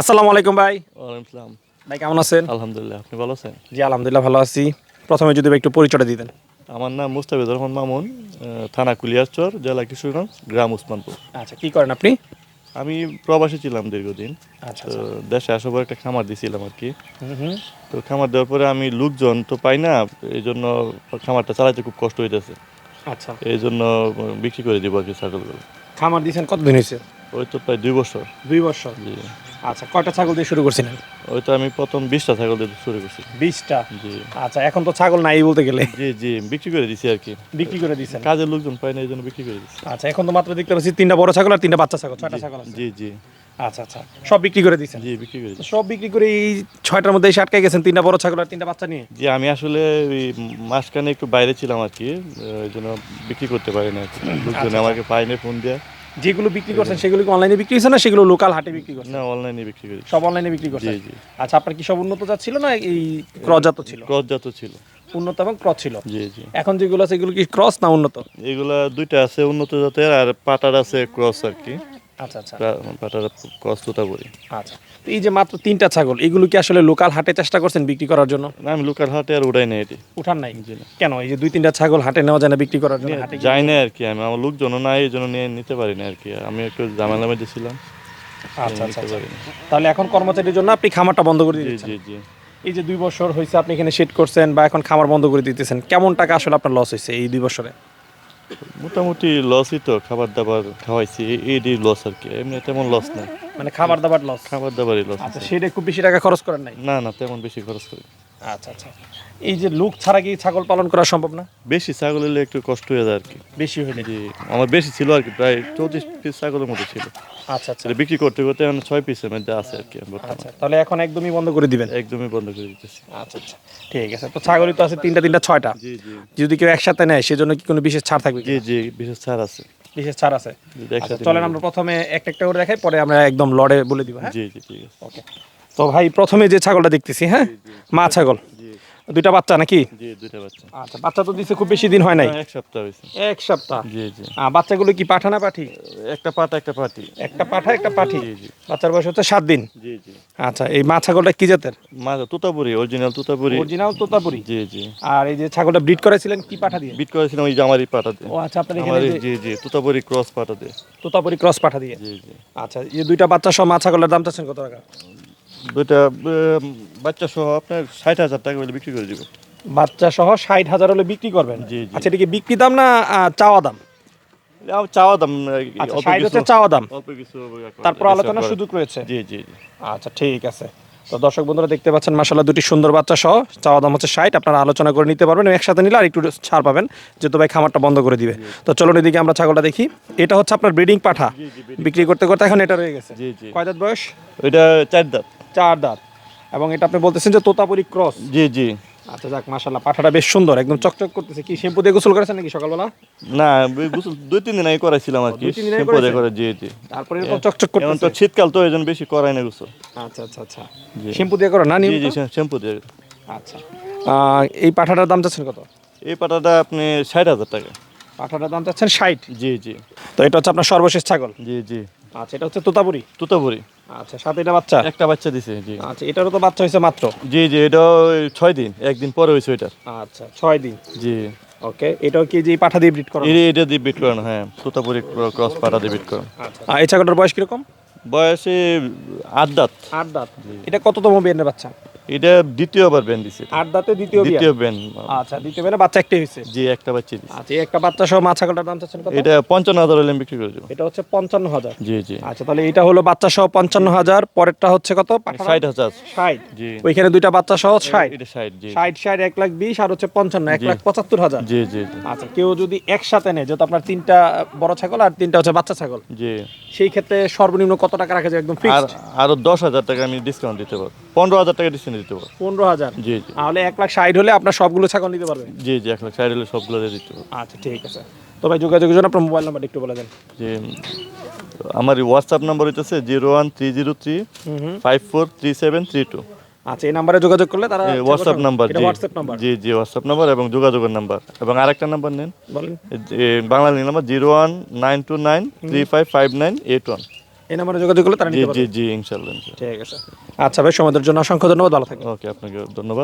আসসালামু আলাইকুম ভাই। ওয়ালাইকুম আসসালাম ভাই কেমন আছেন? আলহামদুলিল্লাহ আপনি ভালো আছেন? জি আলহামদুলিল্লাহ ভালো আছি। প্রথমে যদি একটু পরিচয়টা দিতেন। আমার নাম মুস্তাফিজুর রহমান মামুন থানা কুলিয়ারচর জেলা কিশোরগঞ্জ গ্রাম উসমানপুর। আচ্ছা কি করেন আপনি? আমি প্রবাসী ছিলাম দীর্ঘদিন। আচ্ছা তো দেশে আসার পর একটা খামার দিয়েছিলাম আর কি। তো খামার দেওয়ার পরে আমি লোকজন তো পাই না এই জন্য খামারটা চালাতে খুব কষ্ট হইতেছে। আচ্ছা। এই জন্য বিক্রি করে দিব আর কি ছাগলগুলো। খামার দিয়েছেন কতদিন হয়েছে ওই তো প্রায় দুই বছর। দুই বছর। জি। আচ্ছা কয়টা ছাগল দিয়ে শুরু করছিলেন? ওই তো আমি প্রথম বিশটা ছাগল দিয়ে শুরু করছি। বিশটা? জি। আচ্ছা এখন তো ছাগল নাই বলতে গেলে। জি জি বিক্রি করে দিছি আর কি। বিক্রি করে দিয়েছেন কাজের লোকজন পাই না এই জন্য বিক্রি করে দিচ্ছি আচ্ছা এখন তো মাত্র দেখতে পাচ্ছি তিনটা বড় ছাগল আর তিনটা বাচ্চা ছাগল ছয়টা ছাগল আছে। জি জি। আচ্ছা আচ্ছা সব বিক্রি করে দিয়েছেন জি বিক্রি করে সব বিক্রি করে এই ছয়টার মধ্যে এসে আটকে গেছেন তিনটা বড় ছাগল আর তিনটা বাচ্চা নিয়ে? জি আমি আসলে ওই মাঝখানে একটু বাইরে ছিলাম আর কি ওই জন্য বিক্রি করতে পারি না লোকজন আমাকে পাইনি ফোন দিয়ে। যেগুলো বিক্রি করছেন সেগুলো কি অনলাইনে বিক্রি হয়েছে না? সেগুলো লোকাল হাটে বিক্রি করছেন? না অনলাইনে বিক্রি করি সব অনলাইনে বিক্রি করছেন? জি আচ্ছা আপনার কি সব উন্নত জাত ছিল না এই ক্রস জাত ছিল? ক্রসজাত ছিল। উন্নত এবং ক্রস ছিল। জি জি। এখন যেগুলো আছে এগুলো কি ক্রস না উন্নত? এগুলো দুইটা আছে উন্নত জাতের আর পাটার আছে ক্রস আর কি। আচ্ছা আচ্ছা। আচ্ছা। তো এই যে মাত্র তিনটা ছাগল এগুলো কি আসলে লোকাল হাটে চেষ্টা করছেন বিক্রি করার জন্য? না আমি লোকাল হাটে আর উড়াই না এটি। উঠান নাই? কেন? এই যে দুই তিনটা ছাগল হাটে নেওয়া যায় না বিক্রি করার জন্য? হাটে যাই না আর কি আমি। আমার লোকজনও নাই এই জন্য নিয়ে নিতে পারি না আর কি। আমি একটু ঝামেলা মধ্যে ছিলাম। আচ্ছা আচ্ছা তাহলে এখন কর্মচারীর জন্য আপনি খামারটা বন্ধ করে দিয়েছেন? জি জি। এই যে দুই বছর হয়েছে আপনি এখানে সেট করছেন বা এখন খামার বন্ধ করে দিতেছেন কেমন টাকা আসলে আপনার লস হয়েছে এই দুই বছরে? মোটামুটি লসই তো খাবার দাবার খাওয়াইছি এই লস আর কি এমনি তেমন লস নাই। মানে খাবার দাবার লস খাবার দাবারই লস আচ্ছা সেটা খুব বেশি টাকা খরচ করেন নাই? না না তেমন বেশি খরচ করি আচ্ছা আচ্ছা। এই যে লোক ছাড়া কি ছাগল পালন করা সম্ভব না? বেশি ছাগল হলে একটু কষ্ট হয়ে যায় আর কি। বেশি জি আমার বেশি ছিল আর কি প্রায় চৌত্রিশ পিস ছাগলের মতো ছিল। আচ্ছা আচ্ছা। বিক্রি করতে করতে এখন ছয় পিসের মধ্যে আছে আর কি আচ্ছা তাহলে এখন একদমই বন্ধ করে দিবেন? একদমই বন্ধ করে দিতেছি। আচ্ছা আচ্ছা। ঠিক আছে তো ছাগলই তো আছে তিনটা তিনটা ছয়টা। যদি কেউ একসাথে নেয় সেজন্য কি কোনো বিশেষ ছাড় থাকবে? জি জি বিশেষ ছাড় আছে। বিশেষ ছাড় আছে। আচ্ছা চলেন আমরা প্রথমে একটা একটা করে দেখাই পরে আমরা একদম লড়ে বলে দিব হ্যাঁ? জি জি ঠিক আছে। ওকে তো ভাই প্রথমে যে ছাগলটা দেখতেছি হ্যাঁ? মা ছাগল। দুইটা বাচ্চা নাকি? জি দুইটা বাচ্চা। আচ্ছা বাচ্চা তো দিছে খুব বেশি দিন হয় নাই? এক সপ্তাহ হয়েছে। এক সপ্তাহ? জি জি। আহ, বাচ্চাগুলো কি পাঠা না পাঠি? একটা পাটা একটা পাটি একটা পাঠা একটা পাঠি? বাচ্চার বয়স হচ্ছে সাত দিন? জি জি। আচ্ছা এই মা ছাগলটা কি জাতের? তুতাপুরি অরিজিনাল তুতাপুরি। অরিজিনাল তোতাপুরি? জি জি। আর এই যে ছাগলটা ব্রিড করেছিলেন কি পাঠা দিয়ে? বিট করেছিলাম ওই যে আমারই পাটা দিয়ে। ও আচ্ছা আপনার এখানে জি জি তুতাপুরি ক্রস পাঠা দিয়ে। তোতাপুরি ক্রস পাঠা দিয়ে? জি জি। আচ্ছা এই দুইটা বাচ্চা সহ মা ছাগলের দাম চাচ্ছেন কত টাকা? দুইটা বাচ্চা সহ আপনার ষাট হাজার টাকা বলে বিক্রি করে দিব। বাচ্চা সহ ষাট হাজার হলে বিক্রি করবেন? জি। আচ্ছা এটা কি বিক্রি দাম না চাওয়া দাম? চাওয়া দাম আচ্ছা হচ্ছে চাওয়া দাম। তারপর আলোচনার করে- সুযোগ রয়েছে। জি জি আচ্ছা ঠিক আছে। তো দর্শক বন্ধুরা দেখতে পাচ্ছেন মাসাল্লাহ দুটি সুন্দর বাচ্চা সহ চাওয়া দাম হচ্ছে ষাট। আপনারা আলোচনা করে নিতে পারবেন একসাথে নিলে আর একটু ছাড় পাবেন। যেহেতু ভাই খামারটা বন্ধ করে দিবে। তো চলুন এদিকে আমরা ছাগলটা দেখি। এটা হচ্ছে আপনার ব্রিডিং পাঠা। বিক্রি করতে করতে এখন এটা রয়ে গেছে। জি জি। কয় দাঁত বয়স? ওইটা চার দাঁত। চার দাঁত। এবং এটা আপনি বলতেছেন যে তোতাপুরি ক্রস। জি জি। আচ্ছা যাক মাসাল্লাহ পাঠাটা বেশ সুন্দর একদম চকচক করতেছে। কি শ্যাম্পু দিয়ে গোসল করেছেন নাকি সকালবেলা? না গোসল দুই তিন দিন আগে করাইছিলাম আর কি শ্যাম্পু দিয়ে করে জি জি। তারপরে এরকম চকচক করতেছে এখন তো শীতকাল তো এই জন্য বেশি করাই না গোসল। আচ্ছা আচ্ছা আচ্ছা। শ্যাম্পু দিয়ে করো না জি জি শ্যাম্পু দিয়ে। আচ্ছা। এই পাঠাটার দাম চাচ্ছেন কত? এই পাঠাটা আপনি ষাট হাজার টাকা। পাঠাটার দাম চাচ্ছেন ষাট? জি জি। তো এটা হচ্ছে আপনার সর্বশেষ ছাগল? জি জি। আচ্ছা এটা হচ্ছে তোতাপুরি? তুতাপুরি। আচ্ছা সাথে এটা বাচ্চা? একটা বাচ্চা দিছে জি। আচ্ছা এটারও তো বাচ্চা হয়েছে মাত্র? জি জি এটা ওই ছয় দিন একদিন পরে হয়েছে এটা আচ্ছা ছয় দিন? জি। ওকে এটাও কি যে পাঠা দিয়ে ব্রিড করা এটা দিয়ে বিট করানো হ্যাঁ তুতাপুরি ক্রস পাঠা দিয়ে ব্রিড করানো। আচ্ছা এই ছাগলটার বয়স কীরকম? বয়সে আট দাঁত। আট দাঁত। এটা কততম বিয়ানের বাচ্চা? এটা দ্বিতীয়বার ব্যান দিছে আট দাঁতে দ্বিতীয় দ্বিতীয় ব্যান আচ্ছা দ্বিতীয় বিয়ানে বাচ্চা একটাই হয়েছে। জি একটা বাচ্চা দিছে। আচ্ছা একটা বাচ্চা সহ মা ছাগলটার দাম চাচ্ছেন কত? এটা হলে বিক্রি করে দেবো। এটা হচ্ছে জি জি। আচ্ছা তাহলে এটা হলো বাচ্চা সহ পরেরটা হচ্ছে কত? ষাট হাজার। ষাট। জি। ওইখানে দুইটা বাচ্চা সহ ষাট। এটা ষাট জি। ষাট ষাট এক লাখ বিশ আর হচ্ছে পঞ্চান্ন এক জি। লাখ পঁচাত্তর হাজার জি জি। আচ্ছা কেউ যদি একসাথে নেয় যেহেতু আপনার তিনটা বড় ছাগল আর তিনটা হচ্ছে বাচ্চা ছাগল। জি। সেই ক্ষেত্রে সর্বনিম্ন কত টাকা রাখা যায় একদম আর ফিক্সড আরও দশ হাজার টাকা আমি ডিসকাউন্ট দিতে পারব। পনেরো হাজার টাকা ডিসকাউন্ট দিতে পারব। পনেরো হাজার? জি জি। তাহলে এক লাখ ষাট হলে আপনার সবগুলো ছাগল নিতে পারবেন জি জি এক লাখ ষাট হলে সবগুলো দিয়ে দিতে পারব। আচ্ছা ঠিক আছে। তো ভাই যোগাযোগের জন্য আপনার মোবাইল নাম্বার একটু বলে দেন। জি আমার হোয়াটসঅ্যাপ নাম্বার হইতেছে zero one three zero three five four three seven three two. আচ্ছা এই নাম্বারে যোগাযোগ করলে তারা হোয়াটসঅ্যাপ নাম্বার জি। হোয়াটসঅ্যাপ নাম্বার জি জি হোয়াটসঅ্যাপ নাম্বার এবং যোগাযোগের নাম্বার এবং আরেকটা নাম্বার নেন। বলেন। Bangla number zero one nine two nine three five five nine eight one এই নাম্বারে যোগাযোগ করলে তারা জি নিতে জি পারবে। জি ইনশাল্লাহ ঠিক আছে। আচ্ছা ভাই সময়ের জন্য অসংখ্য ধন্যবাদ। ভালো থাকবে ওকে আপনাকে ধন্যবাদ।